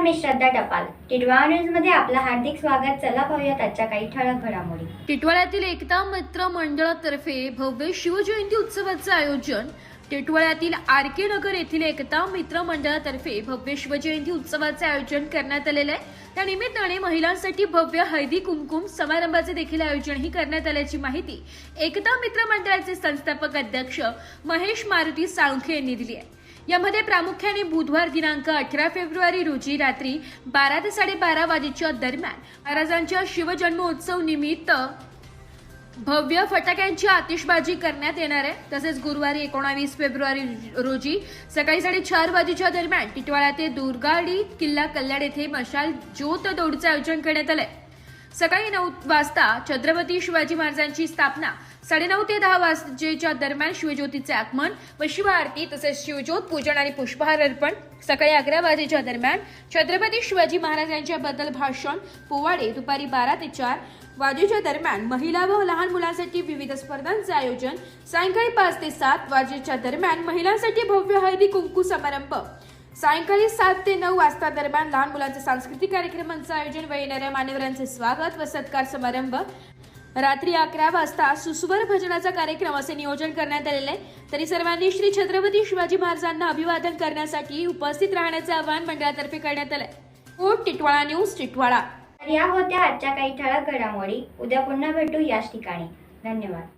मी श्रद्धा टपाल. टिटवाळा न्यूजमध्ये आपलं हार्दिक स्वागत. चला पाहूयात आजच्या काही ठळक घडामोडी. टिटवाळ्यातील एकता मित्र मंडळातर्फे भव्य शिवजयंती उत्सवाचं आयोजन. टिटवाळ्यातील आर के नगर येथील एकता मित्र मंडळातर्फे भव्य शिवजयंती उत्सवाचे आयोजन करण्यात आलेलं आहे. त्या निमित्ताने महिलांसाठी भव्य हळदी कुमकुम समारंभाचे देखील आयोजनही करण्यात आल्याची माहिती एकता मित्र मंडळाचे संस्थापक अध्यक्ष महेश मारुती साळुंखे यांनी दिली आहे. यामध्ये प्रामुख्याने बुधवार दिनांक अठरा फेब्रुवारी रोजी रात्री बारा ते साडेबारा वाजेच्या दरम्यान महाराजांच्या शिवजन्मोत्सव निमित्त भव्य फटाक्यांची आतिषबाजी करण्यात येणार आहे. तसेच गुरुवारी एकोणावीस फेब्रुवारी रोजी सकाळी साडेचार वाजेच्या दरम्यान टिटवाळा ते दुर्गाडी किल्ला कल्याण येथे मशाल ज्योत दौडचं आयोजन करण्यात आलं आहे सकाळी नऊ वाजता छत्रपती शिवाजी महाराजांची स्थापना साडेनऊ ते दहा वाजेच्या दरम्यान शिवज्योतीचे आगमन व शिवआरती तसेच शिवज्योत पूजन आणि पुष्पहार अर्पण सकाळी अकरा वाजेच्या दरम्यान छत्रपती शिवाजी महाराजांच्या बद्दल भाषण पोवाडे दुपारी बारा ते चार वाजेच्या दरम्यान महिला व लहान मुलांसाठी विविध स्पर्धांचे आयोजन सायंकाळी पाच ते सात वाजेच्या दरम्यान महिलांसाठी भव्य हळदी कुंकू समारंभ सायंकाळी सात ते नऊ वाजता दरम्यान लहान मुलांचे सांस्कृतिक कार्यक्रमांचं आयोजन व येणाऱ्या मान्यवरांचे स्वागत व सत्कार समारंभ. रात्री अकरा वाजता सुस्वर भजनाचा कार्यक्रम असे नियोजन करण्यात आलेले आहे. तरी सर्वांनी श्री छत्रपती शिवाजी महाराजांना अभिवादन करण्यासाठी उपस्थित राहण्याचे आवाहन मंडळातर्फे करण्यात आलंय हो टिटवाळा न्यूज टिटवाळा. या होत्या आजच्या काही ठळक घडामोडी. उद्या पुन्हा भेटू याच ठिकाणी. धन्यवाद.